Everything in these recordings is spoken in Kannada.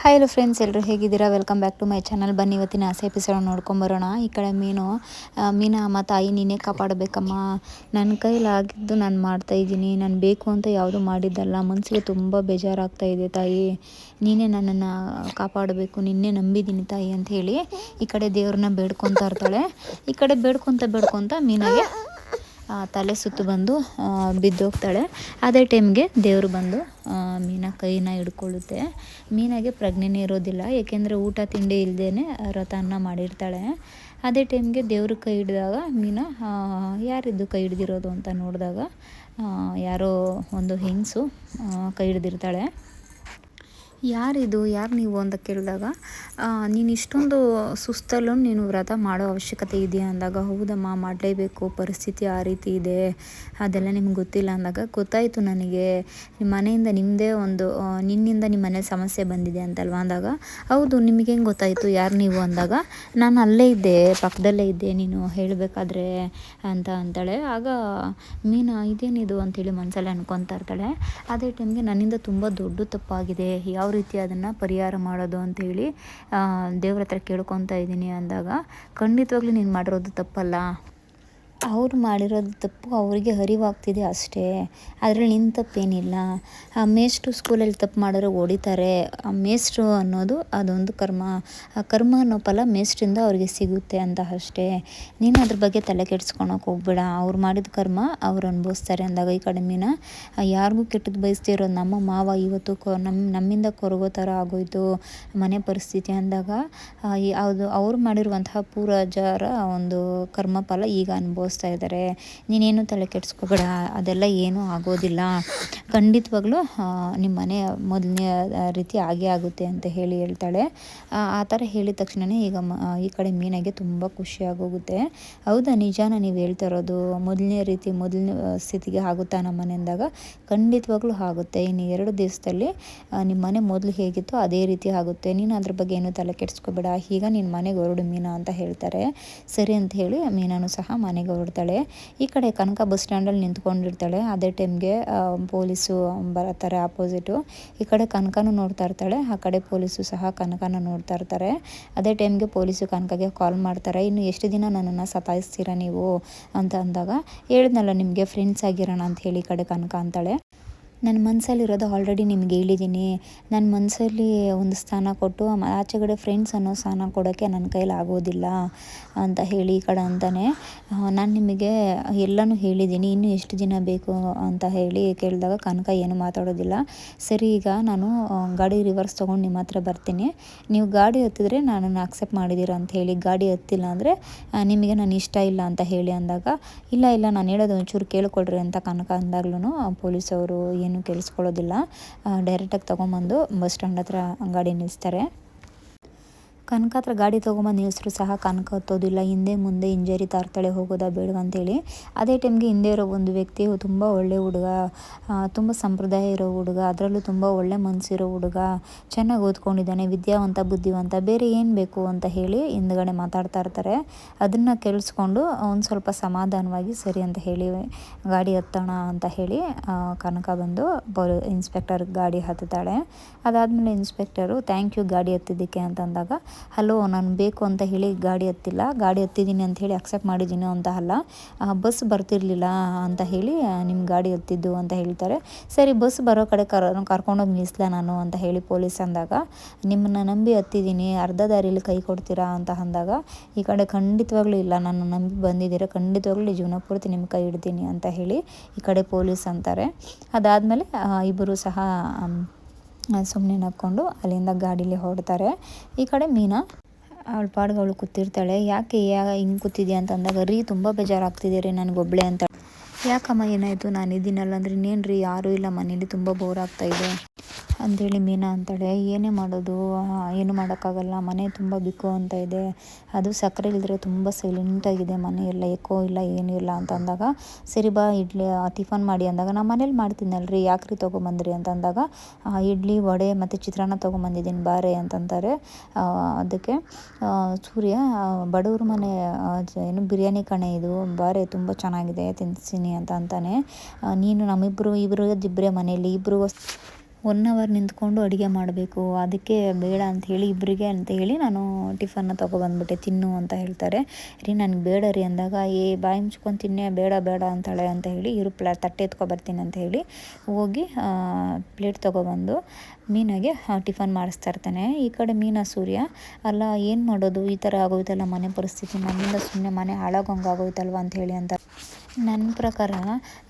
ಹಾಯ್ ಹಲೋ ಫ್ರೆಂಡ್ಸ್ ಎಲ್ಲರೂ ಹೇಗಿದ್ದೀರಾ? Welcome back to my channel ಬನ್ನಿ ಇವತ್ತಿನ ಆಸೆ ಎಪಿಸೋಡ್ ನೋಡ್ಕೊಂಬರೋಣ ಈ ಕಡೆ ಮೀನು ಆ, ಮೀನ ಅಮ್ಮ ತಾಯಿ ನೀನೇ ಕಾಪಾಡಬೇಕಮ್ಮ. ನನ್ನ ಕೈಲಾಗಿದ್ದು ನಾನು ಮಾಡ್ತಾ ಇದ್ದೀನಿ. ನಾನು ಬೇಕು ಅಂತ ಯಾವುದು ಮಾಡಿದ್ದಲ್ಲ. ಮನಸ್ಸಿಗೆ ತುಂಬ ಬೇಜಾರಾಗ್ತಾ ಇದೆ ತಾಯಿ. ನೀನೇ ನನ್ನನ್ನು ಕಾಪಾಡಬೇಕು. ನಿನ್ನೆ ನಂಬಿದ್ದೀನಿ ತಾಯಿ ಅಂತ ಹೇಳಿ ಈ ಕಡೆ ದೇವ್ರನ್ನ ಬೇಡ್ಕೊತಾ ಇರ್ತಾಳೆ. ಈ ಕಡೆ ಬೇಡ್ಕೊತ ಬೇಡ್ಕೊತ ಮೀನಾಗೆ ತಲೆ ಸುತ್ತು ಬಂದು ಬಿದ್ದೋಗ್ತಾಳೆ. ಅದೇ ಟೈಮ್ಗೆ ದೇವರು ಬಂದು ಮೀನ ಕೈನ ಹಿಡ್ಕೊಳ್ಳುತ್ತೆ. ಮೀನಾಗೆ ಪ್ರಜ್ಞೆನೇ ಇರೋದಿಲ್ಲ, ಏಕೆಂದರೆ ಊಟ ತಿಂಡಿ ಇಲ್ಲದೇ ವ್ರತನ ಮಾಡಿರ್ತಾಳೆ. ಅದೇ ಟೈಮ್ಗೆ ದೇವ್ರ ಕೈ ಹಿಡಿದಾಗ ಮೀನ ಯಾರಿದ್ದು ಕೈ ಹಿಡ್ದಿರೋದು ಅಂತ ನೋಡಿದಾಗ ಯಾರೋ ಒಂದು ಹೆಂಗಸು ಕೈ ಹಿಡ್ದಿರ್ತಾಳೆ. ಯಾರಿದು? ಯಾರು ನೀವು ಅಂತ ಕೇಳಿದಾಗ ನೀನು ಇಷ್ಟೊಂದು ಸುಸ್ತಲ್ಲೂ ನೀನು ವ್ರತ ಮಾಡೋ ಅವಶ್ಯಕತೆ ಇದೆಯಾ ಅಂದಾಗ, ಹೌದಮ್ಮ, ಮಾಡಲೇಬೇಕು, ಪರಿಸ್ಥಿತಿ ಆ ರೀತಿ ಇದೆ, ಅದೆಲ್ಲ ನಿಮ್ಗೆ ಗೊತ್ತಿಲ್ಲ ಅಂದಾಗ ಗೊತ್ತಾಯಿತು ನನಗೆ. ನಿಮ್ಮ ಮನೆಯಿಂದ ನಿಮ್ಮದೇ ಒಂದು ನಿನ್ನಿಂದ ನಿಮ್ಮ ಮನೇಲಿ ಸಮಸ್ಯೆ ಬಂದಿದೆ ಅಂತಲ್ವ ಅಂದಾಗ, ಹೌದು, ನಿಮಗೆ ಹೆಂಗೆ ಗೊತ್ತಾಯಿತು ಯಾರು ನೀವು ಅಂದಾಗ, ನಾನು ಅಲ್ಲೇ ಇದ್ದೆ, ಪಕ್ಕದಲ್ಲೇ ಇದ್ದೆ, ನೀನು ಹೇಳಬೇಕಾದ್ರೆ ಅಂತ ಅಂತಾಳೆ. ಆಗ ಮೀನಾ, ಇದೇನಿದು ಅಂತೇಳಿ ಮನಸ್ಸಲ್ಲಿ ಅನ್ಕೊತಾ ಇರ್ತಾಳೆ. ಅದೇ ಟೈಮ್ಗೆ ನನ್ನಿಂದ ತುಂಬ ದೊಡ್ಡ ತಪ್ಪಾಗಿದೆ ಯಾವ ರೀತಿ ಅದನ್ನು ಪರಿಹಾರ ಮಾಡೋದು ಅಂತೇಳಿ ದೇವ್ರ ಹತ್ರ ಕೇಳ್ಕೊತಾ ಇದ್ದೀನಿ ಅಂದಾಗ ಖಂಡಿತವಾಗ್ಲೂ ನೀನು ಮಾಡಿರೋದು ತಪ್ಪಲ್ಲ. ಅವ್ರು ಮಾಡಿರೋದು ತಪ್ಪು, ಅವರಿಗೆ ಅರಿವಾಗ್ತಿದೆ ಅಷ್ಟೇ. ಅದರಲ್ಲಿ ನಿನ್ನ ತಪ್ಪೇನಿಲ್ಲ. ಆ ಮೇಷ್ಟ್ರು ಸ್ಕೂಲಲ್ಲಿ ತಪ್ಪು ಮಾಡಿದ್ರೆ ಹೊಡಿತಾರೆ ಆ ಮೇಷ್ಟ್ರು ಅನ್ನೋದು ಅದೊಂದು ಕರ್ಮ. ಆ ಕರ್ಮ ಅನ್ನೋ ಫಲ ಮೇಷ್ಟ್ರಿಂದ ಅವ್ರಿಗೆ ಸಿಗುತ್ತೆ ಅಂತ ಅಷ್ಟೇ. ನೀನು ಅದ್ರ ಬಗ್ಗೆ ತಲೆ ಕೆಡ್ಸ್ಕೊಳಕ್ಕೆ ಹೋಗ್ಬೇಡ. ಅವ್ರು ಮಾಡಿದ ಕರ್ಮ ಅವ್ರು ಅನುಭವಿಸ್ತಾರೆ ಅಂದಾಗ ಈ ಕಡಿಮೆನ. ಮೀನ ಯಾರಿಗೂ ಕೆಟ್ಟದ್ದು ಬಯಸ್ದೇ ಇರೋದು ನಮ್ಮ ಮಾವ ಇವತ್ತು ಕೊ ನಮ್ಮ ನಮ್ಮಿಂದ ಕೊರಗೋ ಥರ ಆಗೋಯ್ತು. ಮನೆ ಪರಿಸ್ಥಿತಿ ಅಂದಾಗ ಅದು ಅವ್ರು ಮಾಡಿರುವಂತಹ ಪೂರ್ವಜರ ಒಂದು ಕರ್ಮಫಲ ಈಗ ಇದ್ದಾರೆ. ನೀನೇನು ತಲೆ ಕೆಡಿಸ್ಕೋಬೇಡ, ಅದೆಲ್ಲ ಏನೂ ಆಗೋದಿಲ್ಲ. ಖಂಡಿತವಾಗ್ಲೂ ನಿಮ್ಮ ಮನೆ ಮೊದಲನೇ ರೀತಿ ಆಗೇ ಆಗುತ್ತೆ ಅಂತ ಹೇಳಿ ಹೇಳ್ತಾಳೆ. ಆ ಥರ ಹೇಳಿದ ತಕ್ಷಣವೇ ಈಗ ಈ ಕಡೆ ಮೀನಾಗೆ ತುಂಬ ಖುಷಿಯಾಗೋಗುತ್ತೆ ಹೌದಾ, ನಿಜಾನ ನೀವು ಹೇಳ್ತಾ ಇರೋದು? ಮೊದಲನೇ ರೀತಿ ಮೊದಲನೇ ಸ್ಥಿತಿಗೆ ಆಗುತ್ತಾ ನಮ್ಮ ಮನೆ ಅಂದಾಗ? ಖಂಡಿತವಾಗ್ಲೂ ಆಗುತ್ತೆ. ಇನ್ನು ಎರಡು ದಿವಸದಲ್ಲಿ ನಿಮ್ಮ ಮನೆ ಮೊದಲು ಹೇಗಿತ್ತು ಅದೇ ರೀತಿ ಆಗುತ್ತೆ. ನೀನು ಅದ್ರ ಬಗ್ಗೆ ಏನು ತಲೆ ಕೆಡಿಸ್ಕೋಬೇಡ. ಈಗ ನಿನ್ನ ಮನೆಗೆ ಹೊರಡು ಮೀನಾ ಅಂತ ಹೇಳ್ತಾರೆ. ಸರಿ ಅಂತ ಹೇಳಿ ಮೀನಾನು ಸಹ ಮನೆಗೆ ಹೊರಡ್ತಾಳೆ ಈ ಕಡೆ ಕನಕ ಬಸ್ ಸ್ಟ್ಯಾಂಡಲ್ಲಿ ನಿಂತ್ಕೊಂಡಿರ್ತಾಳೆ. ಅದೇ ಟೈಮ್ಗೆ ಪೊಲೀಸು ಬರ್ತಾರೆ ಆಪೋಸಿಟು ಈ ಕಡೆ ಕನಕನೂ ನೋಡ್ತಾ ಇರ್ತಾಳೆ. ಆ ಕಡೆ ಪೊಲೀಸು ಸಹ ಕನಕನ ನೋಡ್ತಾ ಇರ್ತಾರೆ. ಅದೇ ಟೈಮ್ಗೆ ಪೊಲೀಸು ಕನಕಗೆ ಕಾಲ್ ಮಾಡ್ತಾರೆ. ಇನ್ನು ಎಷ್ಟು ದಿನ ನನ್ನನ್ನು ಸತಾಯಿಸ್ತೀರಾ ನೀವು? ಅಂತ ಅಂದಾಗ, ಹೇಳಿದ್ನಲ್ಲ ನಿಮಗೆ ಫ್ರೆಂಡ್ಸ್ ಆಗಿರೋಣ ಅಂತ ಹೇಳಿ ಈ ಕಡೆ ಕನಕ ಅಂತಾಳೆ. ನನ್ನ ಮನಸ್ಸಲ್ಲಿರೋದು ಆಲ್ರೆಡಿ ನಿಮ್ಗೆ ಹೇಳಿದ್ದೀನಿ. ನನ್ನ ಮನಸ್ಸಲ್ಲಿ ಒಂದು ಸ್ಥಾನ ಕೊಟ್ಟು ಆಚೆಗಡೆ ಫ್ರೆಂಡ್ಸ್ ಅನ್ನೋ ಸ್ಥಾನ ಕೊಡೋಕ್ಕೆ ನನ್ನ ಕೈಲಿ ಆಗೋದಿಲ್ಲ ಅಂತ ಹೇಳಿ ಈ ಕಡೆ ಅಂತಲೇ ನಾನು ನಿಮಗೆ ಎಲ್ಲನೂ ಹೇಳಿದ್ದೀನಿ, ಇನ್ನೂ ಎಷ್ಟು ದಿನ ಬೇಕು ಅಂತ ಹೇಳಿ ಕೇಳಿದಾಗ ಕನಕ ಏನು ಮಾತಾಡೋದಿಲ್ಲ. ಸರಿ, ಈಗ ನಾನು ಗಾಡಿ ರಿವರ್ಸ್ ತೊಗೊಂಡು ನಿಮ್ಮ ಹತ್ರ ಬರ್ತೀನಿ. ನೀವು ಗಾಡಿ ಹತ್ತಿದ್ರೆ ನಾನು ಅಕ್ಸೆಪ್ಟ್ ಮಾಡಿದ್ದೀರಾ ಅಂತ ಹೇಳಿ, ಗಾಡಿ ಹತ್ತಿಲ್ಲ ಅಂದರೆ ನಿಮಗೆ ನಾನು ಇಷ್ಟ ಇಲ್ಲ ಅಂತ ಹೇಳಿ ಅಂದಾಗ, ಇಲ್ಲ ಇಲ್ಲ, ನಾನು ಹೇಳೋದು ಒಂಚೂರು ಕೇಳಿಕೊಡ್ರಿ ಅಂತ ಕನಕ ಅಂದಾಗ್ಲೂ ಪೊಲೀಸವರು ಏನು ಕೇಳಿಸ್ಕೊಳ್ಳೋದಿಲ್ಲ. ಡೈರೆಕ್ಟಾಗಿ ತೊಗೊಂಬಂದು ಬಸ್ ಸ್ಟ್ಯಾಂಡ್ ಹತ್ರ ಗಾಡಿ ನಿಲ್ಲಿಸ್ತಾರೆ ಕನಕ ಹತ್ರ ಗಾಡಿ ತೊಗೊಂಬಂದು ನಿಲ್ಲಿಸ್ರು ಸಹ ಕನಕ ಹತ್ತೋದಿಲ್ಲ. ಹಿಂದೆ ಮುಂದೆ ಇಂಜರಿ ತಾರ್ತಾಳೆ ಹೋಗೋದಾ ಬೇಡ ಅಂತೇಳಿ. ಅದೇ ಟೈಮ್ಗೆ ಹಿಂದೆ ಇರೋ ಒಂದು ವ್ಯಕ್ತಿ ತುಂಬ ಒಳ್ಳೆ ಹುಡುಗ ತುಂಬ ಸಂಪ್ರದಾಯ ಇರೋ ಹುಡುಗ, ಅದರಲ್ಲೂ ತುಂಬ ಒಳ್ಳೆ ಮನಸ್ಸಿರೋ ಹುಡುಗ, ಚೆನ್ನಾಗಿ ಓದ್ಕೊಂಡಿದ್ದಾನೆ, ವಿದ್ಯಾವಂತ, ಬುದ್ಧಿವಂತ, ಬೇರೆ ಏನು ಬೇಕು ಅಂತ ಹೇಳಿ ಹಿಂದ್ಗಡೆ ಮಾತಾಡ್ತಾ ಇರ್ತಾರೆ. ಅದನ್ನು ಕೇಳಿಸ್ಕೊಂಡು ಒಂದು ಸ್ವಲ್ಪ ಸಮಾಧಾನವಾಗಿ ಸರಿ ಅಂತ ಹೇಳಿ, ಗಾಡಿ ಹತ್ತೋಣ ಅಂತ ಹೇಳಿ ಕನಕ ಬಂದು ಪೊಲ್, ಇನ್ಸ್ಪೆಕ್ಟರ್ ಗಾಡಿ ಹತ್ತುತ್ತಾಳೆ ಅದಾದಮೇಲೆ ಇನ್ಸ್ಪೆಕ್ಟರು, ಥ್ಯಾಂಕ್ ಯು ಗಾಡಿ ಹತ್ತಿದ್ದಕ್ಕೆ ಅಂತಂದಾಗ ಹಲೋ, ನಾನು ಬೇಕು ಅಂತ ಹೇಳಿ ಗಾಡಿ ಹತ್ತಿಲ್ಲ. ಗಾಡಿ ಹತ್ತಿದ್ದೀನಿ ಅಂತ ಹೇಳಿ ಅಕ್ಸೆಪ್ಟ್ ಮಾಡಿದ್ದೀನಿ ಅಂತ ಅಲ್ಲ. ಬಸ್ ಬರ್ತಿರ್ಲಿಲ್ಲ ಅಂತ ಹೇಳಿ ನಿಮ್ಮ ಗಾಡಿ ಹತ್ತಿದ್ದು ಅಂತ ಹೇಳ್ತಾರೆ. ಸರಿ ಬಸ್ ಬರೋ ಕಡೆ ಕರ್, ಕರ್ಕೊಂಡೋಗಿ ನಿಲ್ಲಿಸ್ಲಾ ನಾನು ಅಂತ ಹೇಳಿ ಪೊಲೀಸ್ ಅಂದಾಗ, ನಿಮ್ಮನ್ನು ನಂಬಿ ಹತ್ತಿದ್ದೀನಿ ಅರ್ಧ ದಾರಿಲಿ ಕೈ ಕೊಡ್ತೀರಾ ಅಂತ ಅಂದಾಗ, ಈ ಕಡೆ ಖಂಡಿತವಾಗ್ಲೂ ಇಲ್ಲ. ನಾನು ನಂಬಿ ಬಂದಿದ್ದೀರಾ, ಖಂಡಿತವಾಗ್ಲೂ ಜೀವನ ಪೂರ್ತಿ ನಿಮ್ಮ ಕೈ ಇಡ್ತೀನಿ ಅಂತ ಹೇಳಿ ಈ ಕಡೆ ಪೊಲೀಸ್ ಅಂತಾರೆ. ಅದಾದಮೇಲೆ ಇಬ್ಬರು ಸಹ ಸುಮ್ಮನೆ ನಕ್ಕೊಂಡು ಅಲ್ಲಿಂದ ಗಾಡೀಲಿ ಹೊರಡ್ತಾರೆ. ಈ ಕಡೆ ಮೀನಾ ಅವಳ ಪಾಡ್ಗವಳು ಕೂತಿರ್ತಾಳೆ. ಯಾಕೆ ಯಾ ಹಿಂಗೆ ಕೂತಿದ್ಯಾ? ಅಂತ ಅಂದಾಗ ರೀ, ತುಂಬ ಬೇಜಾರಾಗ್ತಿದೆ ರೀ ನನಗೊಬ್ಳೆ ಅಂತ. ಯಾಕಮ್ಮ ಏನಾಯಿತು? ನಾನು ಇದ್ದೀನಲ್ಲ ಅಂದ್ರೆ ಇನ್ನೇನು ರೀ ಯಾರೂ ಇಲ್ಲ ಮನೇಲಿ, ತುಂಬ ಬೋರ್ ಆಗ್ತಾಯಿದೆ ಅಂಥೇಳಿ ಮೀನಾ ಅಂತಾಳೆ, ಏನೇ ಮಾಡೋದು ಏನು ಮಾಡೋಕ್ಕಾಗಲ್ಲ, ಮನೆ ತುಂಬ ಬಿಕೋ ಅಂತ ಇದೆ, ಅದು ಸಕ್ಕರೆ ಇಲ್ಲದ್ರೆ ತುಂಬ ಸೈಲೆಂಟಾಗಿದೆ ಮನೆ ಎಲ್ಲ ಎಕೋ ಇಲ್ಲ, ಏನೂ ಇಲ್ಲ ಅಂತ ಅಂದಾಗ, ಸರಿ ಬಾ ಇಡ್ಲಿ ಟಿಫನ್ ಮಾಡಿ ಅಂದಾಗ ನಾನು ಮನೇಲಿ ಮಾಡ್ತೀನಲ್ರಿ, ಯಾಕ್ರಿ ತೊಗೊಂಬಂದ್ರಿ? ಅಂತ ಅಂದಾಗ ಇಡ್ಲಿ, ವಡೆ ಮತ್ತು ಚಿತ್ರಾನ್ನ ತೊಗೊಂಬಂದಿದ್ದೀನಿ, ಬಾರೆ ಅಂತಂತಾರೆ ಅದಕ್ಕೆ ಸೂರ್ಯ ಬಡವ್ರ ಮನೆ ಏನು ಬಿರಿಯಾನಿ ಕಣೆ ಇದು, ಬಾರೆ ತುಂಬ ಚೆನ್ನಾಗಿದೆ ತಿನ್ನಿಸ್ತೀನಿ ಅಂತ ಅಂತಾನೆ. ನೀನು ನಮ್ಮಿಬ್ಬರು ಇಬ್ಬರು ಇಬ್ಬರೇ ಮನೆಯಲ್ಲಿ ಇಬ್ಬರು ಒನ್ ಅವರ್ ನಿಂತ್ಕೊಂಡು ಅಡುಗೆ ಮಾಡಬೇಕು. ಅದಕ್ಕೆ ಬೇಡ ಅಂತ ಹೇಳಿ ಇಬ್ಬರಿಗೆ ಅಂತ ಹೇಳಿ ನಾನು ಟಿಫನ್ನ ತೊಗೊಬಂದ್ಬಿಟ್ಟೆ ತಿನ್ನು ಅಂತ ಹೇಳ್ತಾರೆ. ರೀ, ನನಗೆ ಬೇಡ ರೀ ಅಂದಾಗ, ಏ, ಬಾಯಿ ಮುಚ್ಕೊಂಡು ತಿನ್ನೆ, ಬೇಡ ಬೇಡ ಅಂತಾಳೆ ಅಂತ ಹೇಳಿ ಇರು ಪ್ಲಾ, ತಟ್ಟೆ ಎತ್ಕೊಬರ್ತೀನಿ ಅಂತ ಹೇಳಿ ಹೋಗಿ ಪ್ಲೇಟ್ ತೊಗೊಬಂದು ಮೀನಾಗೆ ಟಿಫನ್ ಮಾಡಿಸ್ತಾ ಇರ್ತಾನೆ. ಈ ಕಡೆ ಮೀನಾ, ಸೂರ್ಯ, ಅಲ್ಲ, ಏನು ಮಾಡೋದು? ಈ ಥರ ಆಗೋಯ್ತಲ್ಲ ಮನೆ ಪರಿಸ್ಥಿತಿ. ನಮ್ಮಿಂದ ಸುಮ್ಮನೆ ಮನೆ ಹಾಳಾಗೋಂಗಾಗೋಯ್ತಲ್ವ ಅಂತ ಹೇಳಿ ಅಂತ ನನ್ನ ಪ್ರಕಾರ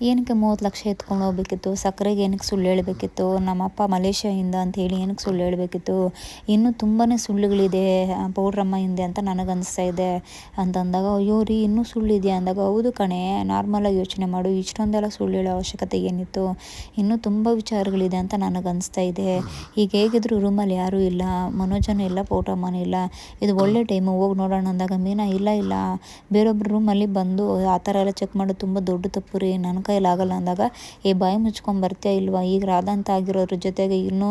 ಏನಕ್ಕೆ ಮೂವತ್ತು ಲಕ್ಷ ಎತ್ಕೊಂಡು ಹೋಗ್ಬೇಕಿತ್ತು? ಸಕ್ಕರೆಗೆ ಏನಕ್ಕೆ ಸುಳ್ಳು ಹೇಳಬೇಕಿತ್ತು? ನಮ್ಮಪ್ಪ ಮಲೇಷ್ಯಾಯಿಂದ ಅಂತ ಹೇಳಿ ಏನಕ್ಕೆ ಸುಳ್ಳು ಹೇಳಬೇಕಿತ್ತು? ಇನ್ನೂ ತುಂಬಾ ಸುಳ್ಳುಗಳಿದೆ ಪೌಡ್ರಮ್ಮ ಹಿಂದೆ ಅಂತ ನನಗೆ ಅನಿಸ್ತಾ ಇದೆ ಅಂತಂದಾಗ, ಅಯ್ಯೋ ರೀ, ಇನ್ನೂ ಸುಳ್ಳಿದೆಯಾ? ಅಂದಾಗ, ಹೌದು ಕಣೆ ನಾರ್ಮಲಾಗಿ ಯೋಚನೆ ಮಾಡು, ಇಷ್ಟೊಂದೆಲ್ಲ ಸುಳ್ಳು ಹೇಳೋ ಅವಶ್ಯಕತೆ ಏನಿತ್ತು? ಇನ್ನೂ ತುಂಬ ವಿಚಾರಗಳಿದೆ ಅಂತ ನನಗೆ ಅನಿಸ್ತಾ ಇದೆ. ಈಗ ಹೇಗಿದ್ರು ರೂಮಲ್ಲಿ ಯಾರೂ ಇಲ್ಲ, ಮನೋಜನೂ ಇಲ್ಲ, ಪೌಡ್ರಮ್ಮನೂ ಇಲ್ಲ. ಇದು ಒಳ್ಳೆ ಟೈಮು ಹೋಗಿ ನೋಡೋಣ ಅಂದಾಗ, ಮೀನಾ, ಇಲ್ಲ ಇಲ್ಲ. ಬೇರೊಬ್ಬರು ರೂಮಲ್ಲಿ ಬಂದು ಆ ಥರ ಎಲ್ಲ ಚೆಕ್ ಮಾಡೋದು ತುಂಬ ದೊಡ್ಡ ತಪ್ಪು ರೀ, ನನ್ನ ಕೈಯಲ್ಲಿ ಆಗಲ್ಲ ಅಂದಾಗ, ಏ, ಬಾಯಿ ಮುಚ್ಕೊಂಡು ಬರ್ತೀಯಾ ಇಲ್ವಾ? ಈಗ ರಾಧಾಂತ ಆಗಿರೋದ್ರ ಜೊತೆಗೆ ಇನ್ನೂ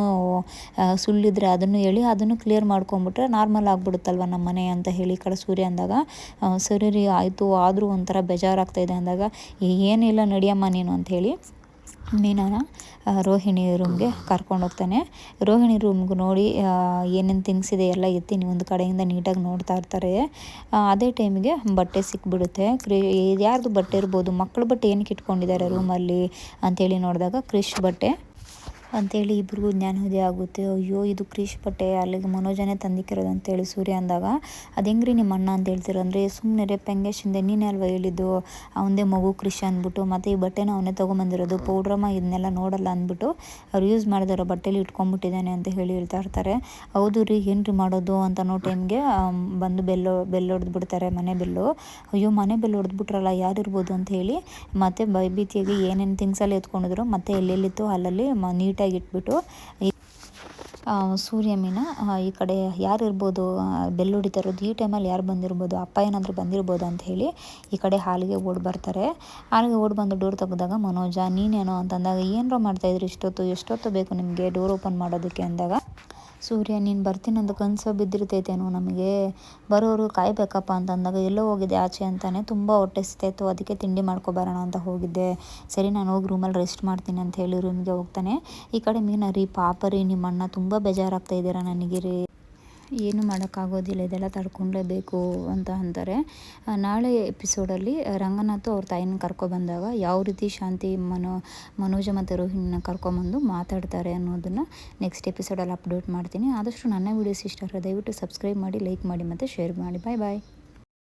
ಸುಳ್ಳಿದ್ರೆ ಅದನ್ನು ಹೇಳಿ ಅದನ್ನು ಕ್ಲಿಯರ್ ಮಾಡ್ಕೊಂಬಿಟ್ರೆ ನಾರ್ಮಲ್ ಆಗಿಬಿಡುತ್ತಲ್ವ ನಮ್ಮ ಮನೆ? ಅಂತ ಹೇಳಿ ಕಡೆ ಸೂರ್ಯ ಅಂದಾಗ ಸರಿ ರೀ, ಆಯಿತು. ಆದರೂ ಒಂಥರ ಬೇಜಾರಾಗ್ತಾಯಿದೆ ಅಂದಾಗ ಏನಿಲ್ಲ ನಡಿಯಮ್ಮ ನೀನು ಅಂತ ಹೇಳಿ ಮೀನಾನ ರೋಹಿಣಿ ರೂಮ್ಗೆ ಕರ್ಕೊಂಡು ಹೋಗ್ತಾನೆ. ರೋಹಿಣಿ ರೂಮ್ಗೆ ನೋಡಿ ಏನೇನು ಥಿಂಗ್ಸ್ ಇದೆ ಎಲ್ಲ ಎತ್ತಿ ಒಂದು ಕಡೆಯಿಂದ ನೀಟಾಗಿ ನೋಡ್ತಾ ಇರ್ತಾರೆ. ಅದೇ ಟೈಮಿಗೆ ಬಟ್ಟೆ ಸಿಕ್ಬಿಡುತ್ತೆ. ಕ್ರಿ, ಯಾರ್ದು ಬಟ್ಟೆ ಇರ್ಬೋದು ಮಕ್ಕಳು ಬಟ್ಟೆ ಏನಕ್ಕೆ ಇಟ್ಕೊಂಡಿದ್ದಾರೆ ರೂಮಲ್ಲಿ ಅಂಥೇಳಿ ನೋಡಿದಾಗ ಕ್ರಿಶ್ ಬಟ್ಟೆ. ಅಂಥೇಳಿ ಇಬ್ರಿಗೂ ಜ್ಞಾನೋದಯ ಆಗುತ್ತೆ. ಅಯ್ಯೋ, ಇದು ಕ್ರೀಶ್ ಬಟ್ಟೆ ಅಲ್ಲಿಗೆ ಮನೋಜನೇ ತಂದಿಕ್ಕಿರೋದು ಅಂತೇಳಿ ಸೂರ್ಯ ಅಂದಾಗ, ಅದು ನಿಮ್ಮ ಅಣ್ಣ ಅಂತ ಹೇಳ್ತೀರ ಅಂದರೆ ಸುಮ್ಮನೆ ರೇ ಪೆಂಗೇಶಿಂದ ನೀನೇ ಅಲ್ವಾ ಹೇಳಿದ್ದು? ಅವನದೇ ಮಗು ಕ್ರಿಶ್ ಅಂದ್ಬಿಟ್ಟು, ಮತ್ತು ಈ ಬಟ್ಟೆನ ಅವನೇ ತೊಗೊಂಬಂದಿರೋದು ಪೌಡ್ರಮ್ಮ ಇದನ್ನೆಲ್ಲ ನೋಡಲ್ಲ ಅಂದ್ಬಿಟ್ಟು, ಅವ್ರು ಯೂಸ್ ಮಾಡಿದಾರೋ ಬಟ್ಟೆಲಿ ಇಟ್ಕೊಂಡ್ಬಿಟ್ಟಿದ್ದಾನೆ ಅಂತ ಹೇಳಿ ಹೇಳ್ತಾ ಇರ್ತಾರೆ. ಹೌದು ರೀ, ಏನ್ರಿ ಮಾಡೋದು? ಅಂತ ಅನ್ನೋ ಟೈಮ್ಗೆ ಬಂದು ಬೆಲ್ಲು ಬೆಲ್ಲು ಹೊಡೆದು ಬಿಡ್ತಾರೆ ಮನೆ ಬೆಲ್ಲು. ಅಯ್ಯೋ, ಮನೆ ಬೆಲ್ಲು ಹೊಡೆದ್ಬಿಟ್ರಲ್ಲ ಯಾರಿರ್ಬೋದು? ಅಂತ ಹೇಳಿ, ಮತ್ತೆ ಬೈಬೀತಿಯಾಗಿ ಏನೇನು ಥಿಂಗ್ಸಲ್ಲಿ ಎತ್ಕೊಂಡಿದ್ರು, ಮತ್ತೆ ಎಲ್ಲೆಲ್ಲಿತ್ತು ಅಲ್ಲಲ್ಲಿ ನೀಟ್ ನೀಟಾಗಿ ಇಟ್ಬಿಟ್ಟು ಸೂರ್ಯ ಮೀನ ಈ ಕಡೆ ಯಾರು ಇರ್ಬೋದು ಬೆಲ್ ಹೊಡಿತಾ ಇರೋದು ಈ ಟೈಮಲ್ಲಿ ಯಾರು ಬಂದಿರ್ಬೋದು, ಅಪ್ಪ ಏನಾದರೂ ಬಂದಿರ್ಬೋದು ಅಂತ ಹೇಳಿ ಈ ಕಡೆ ಹಾಲಿಗೆ ಓಡಿ ಬರ್ತಾರೆ. ಹಾಲಿಗೆ ಓಡಿ ಬಂದು ಡೋರ್ ತೆಗೆದಾಗ, ಮನೋಜ, ನೀನೇನೋ? ಅಂತಂದಾಗ, ಏನರೋ ಮಾಡ್ತಾಯಿದ್ರು ಇಷ್ಟೊತ್ತು, ಎಷ್ಟೊತ್ತು ಬೇಕು ನಿಮಗೆ, ಡೋರ್ ಓಪನ್ ಮಾಡೋದಕ್ಕೆ? ಅಂದಾಗ ಸೂರ್ಯ, ನೀನು ಬರ್ತೀನಂತ ಕನಸು ಬಿದ್ದಿರ್ತೈತೇನೋ ನಮಗೆ. ಬರೋರು ಕಾಯಬೇಕಪ್ಪ ಅಂತಂದಾಗ ಎಲ್ಲೋ ಹೋಗಿದ್ದೆ ಆಚೆ ಅಂತಾನೆ ತುಂಬ ಹೊಟ್ಟೆ ಅದಕ್ಕೆ ತಿಂಡಿ ಮಾಡ್ಕೊಬರೋಣ ಅಂತ ಹೋಗಿದ್ದೆ. ಸರಿ, ನಾನು ಹೋಗಿ ರೂಮಲ್ಲಿ ರೆಸ್ಟ್ ಮಾಡ್ತೀನಿ ಅಂತ ಹೇಳಿ ರೂಮಿಗೆ ಹೋಗ್ತಾನೆ. ಈ ಕಡೆ ಮೀನ ರೀ ಪಾಪ ರೀ ನಿಮ್ಮ ಅಣ್ಣ ತುಂಬ ಬೇಜಾರಾಗ್ತಾ ಇದ್ದೀರಾ ನನಗೆ ರೀ. ಏನು ಮಾಡೋಕ್ಕಾಗೋದಿಲ್ಲ, ಇದೆಲ್ಲ ತಡ್ಕೊಳ್ಲೇಬೇಕು ಅಂತ ಅಂತಾರೆ. ನಾಳೆ ಎಪಿಸೋಡಲ್ಲಿ ರಂಗನಾಥ್ ಅವ್ರ ತಾಯಿನ ಕರ್ಕೊಬಂದಾಗ ಯಾವ ರೀತಿ ಶಾಂತಿ ಮನೋ, ಮನೋಜ ಮತ್ತು ರೋಹಿಣಿನ ಕರ್ಕೊಂಬಂದು ಮಾತಾಡ್ತಾರೆ ಅನ್ನೋದನ್ನು ನೆಕ್ಸ್ಟ್ ಎಪಿಸೋಡಲ್ಲಿ ಅಪ್ಡೇಟ್ ಮಾಡ್ತೀನಿ. ಆದಷ್ಟು ನನ್ನ ವೀಡಿಯೋಸ್ ಇಷ್ಟ ಆದರೆ ದಯವಿಟ್ಟು ಸಬ್ಸ್ಕ್ರೈಬ್ ಮಾಡಿ ಲೈಕ್ ಮಾಡಿ ಮತ್ತು ಶೇರ್ ಮಾಡಿ. ಬಾಯ್ ಬಾಯ್